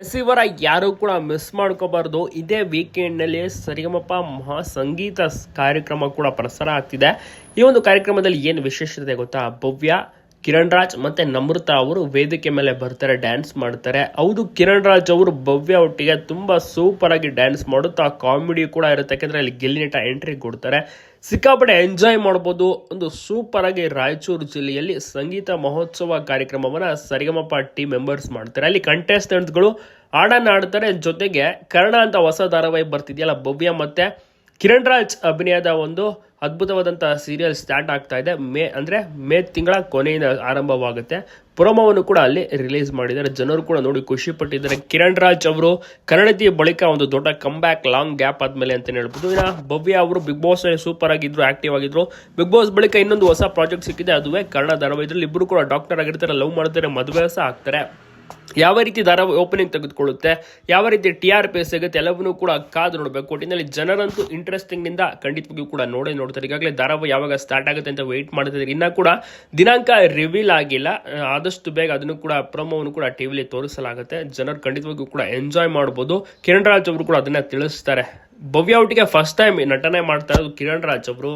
ಇವರ ಯಾರು ಕೂಡ ಮಿಸ್ ಮಾಡ್ಕೋಬಾರ್ದು. ಇದೇ ವೀಕೆಂಡ್ನಲ್ಲಿ ಸರಿಗಮಪ ಮಹಾ ಸಂಗೀತ ಕಾರ್ಯಕ್ರಮ ಕೂಡ ಪ್ರಸಾರ ಆಗ್ತಿದೆ. ಈ ಒಂದು ಕಾರ್ಯಕ್ರಮದಲ್ಲಿ ಏನು ವಿಶೇಷತೆ ಗೊತ್ತಾ? ಭವ್ಯ ಕಿರಣ್ ರಾಜ್ ಮತ್ತೆ ನಮೃತ ಅವರು ವೇದಿಕೆ ಮೇಲೆ ಬರ್ತಾರೆ ಡ್ಯಾನ್ಸ್ ಮಾಡ್ತಾರೆ. ಹೌದು ಕಿರಣ್ ರಾಜ್ ಅವರು ಭವ್ಯ ಒಟ್ಟಿಗೆ ತುಂಬಾ ಸೂಪರ್ ಆಗಿ ಡ್ಯಾನ್ಸ್ ಮಾಡುತ್ತಾ ಕಾಮಿಡಿ ಕೂಡ ಇರುತ್ತೆ. ಯಾಕಂದ್ರೆ ಅಲ್ಲಿ ಗೆಲ್ಲಿನಟ ಎಂಟ್ರಿ ಕೊಡ್ತಾರೆ. ಸಿಕ್ಕಾಪಟ್ಟೆ ಎಂಜಾಯ್ ಮಾಡ್ಬೋದು. ಒಂದು ಸೂಪರ್ ಆಗಿ ರಾಯಚೂರು ಜಿಲ್ಲೆಯಲ್ಲಿ ಸಂಗೀತ ಮಹೋತ್ಸವ ಕಾರ್ಯಕ್ರಮವನ್ನ ಸರಿಗಮಪ ಟೀಮ್ ಮೆಂಬರ್ಸ್ ಮಾಡ್ತಾರೆ. ಅಲ್ಲಿ ಕಂಟೆಸ್ಟೆಂಟ್ಸ್ಗಳು ಹಾಡನ್ನ ಆಡ್ತಾರೆ ಜೊತೆಗೆ ಕರ್ಣ ಅಂತ ಹೊಸ ಧಾರಾವಾಹಿ ಬರ್ತಿದೆಯಲ್ಲ, ಭವ್ಯ ಮತ್ತೆ. ಕಿರಣ್ ರಾಜ್ ಅಭಿನಯದ ಒಂದು ಅದ್ಭುತವಾದಂತಹ ಸೀರಿಯಲ್ ಸ್ಟಾರ್ಟ್ ಆಗ್ತಾ ಇದೆ. ಮೇ, ಅಂದ್ರೆ ಮೇ ತಿಂಗಳ ಕೊನೆಯಿಂದ ಆರಂಭವಾಗುತ್ತೆ. ಪ್ರೊಮೋವನ್ನು ಕೂಡ ಅಲ್ಲಿ ರಿಲೀಸ್ ಮಾಡಿದ್ದಾರೆ. ಜನರು ಕೂಡ ನೋಡಿ ಖುಷಿ ಪಟ್ಟಿದ್ದಾರೆ. ಕಿರಣ್ ರಾಜ್ ಅವರು ಕನ್ನಡತಿ ಬಳಿಕ ಒಂದು ದೊಡ್ಡ ಕಂಬ್ಯಾಕ್ ಲಾಂಗ್ ಗ್ಯಾಪ್ ಆದ್ಮೇಲೆ ಅಂತ ಹೇಳ್ಬೋದು. ಇನ್ನು ಭವ್ಯ ಅವರು ಬಿಗ್ ಬಾಸ್ ಸೂಪರ್ ಆಗಿದ್ರು ಆಕ್ಟಿವ್ ಆಗಿದ್ರು. ಬಿಗ್ ಬಾಸ್ ಬಳಿಕ ಇನ್ನೊಂದು ಹೊಸ ಪ್ರಾಜೆಕ್ಟ್ ಸಿಕ್ಕಿದೆ. ಅದುವೇ ಕನ್ನಡ ಧಾರಾವಾಹಿ ಇದ್ರಲ್ಲಿ ಇಬ್ಬರು ಕೂಡ ಡಾಕ್ಟರ್ ಆಗಿರ್ತಾರೆ, ಲವ್ ಮಾಡ್ತಾರೆ, ಮದುವೆ ಸಹ ಆಗ್ತಾರೆ. ಯಾವ ರೀತಿ ದರ ಓಪನಿಂಗ್ ತೆಗೆದುಕೊಳ್ಳುತ್ತೆ, ಯಾವ ರೀತಿ ಟಿ ಆರ್ ಪಿ ಸಿಗುತ್ತೆ, ಎಲ್ಲವನ್ನೂ ಕೂಡ ಕಾದು ನೋಡಬೇಕು. ಒಟ್ಟಿನಲ್ಲಿ ಜನರಂತೂ ಇಂಟ್ರೆಸ್ಟಿಂಗ್ನಿಂದ ಖಂಡಿತವಾಗಿಯೂ ಕೂಡ ನೋಡೇ ನೋಡ್ತಾರೆ. ಈಗಾಗಲೇ ಧಾರಾವಾಹಿ ಯಾವಾಗ ಸ್ಟಾರ್ಟ್ ಆಗುತ್ತೆ ಅಂತ ವೆಯ್ಟ್ ಮಾಡ್ತಿದ್ದಾರೆ. ಇನ್ನೂ ಕೂಡ ದಿನಾಂಕ ರಿವೀಲ್ ಆಗಿಲ್ಲ. ಆದಷ್ಟು ಬೇಗ ಅದನ್ನು ಕೂಡ ಪ್ರೊಮೋವನ್ನು ಕೂಡ ಟಿವಿಲಿ ತೋರಿಸಲಾಗುತ್ತೆ. ಜನರು ಖಂಡಿತವಾಗಿಯೂ ಕೂಡ ಎಂಜಾಯ್ ಮಾಡ್ಬೋದು. ಕಿರಣ್ ರಾಜ್ ಅವರು ಕೂಡ ಅದನ್ನ ತಿಳಿಸ್ತಾರೆ. ಭವ್ಯ ಒಟ್ಟಿಗೆ ಫಸ್ಟ್ ಟೈಮ್ ನಟನೆ ಮಾಡ್ತಾ ಇರೋದು ಕಿರಣ್ ರಾಜ್ ಅವರು.